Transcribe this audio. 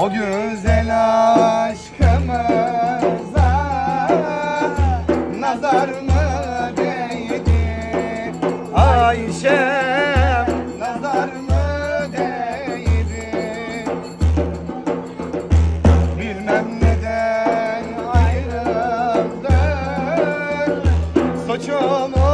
O güzel aşkımıza nazar mı değdi? Ayşem nazar mı değdi? Bilmem neden ayrıldık suçumu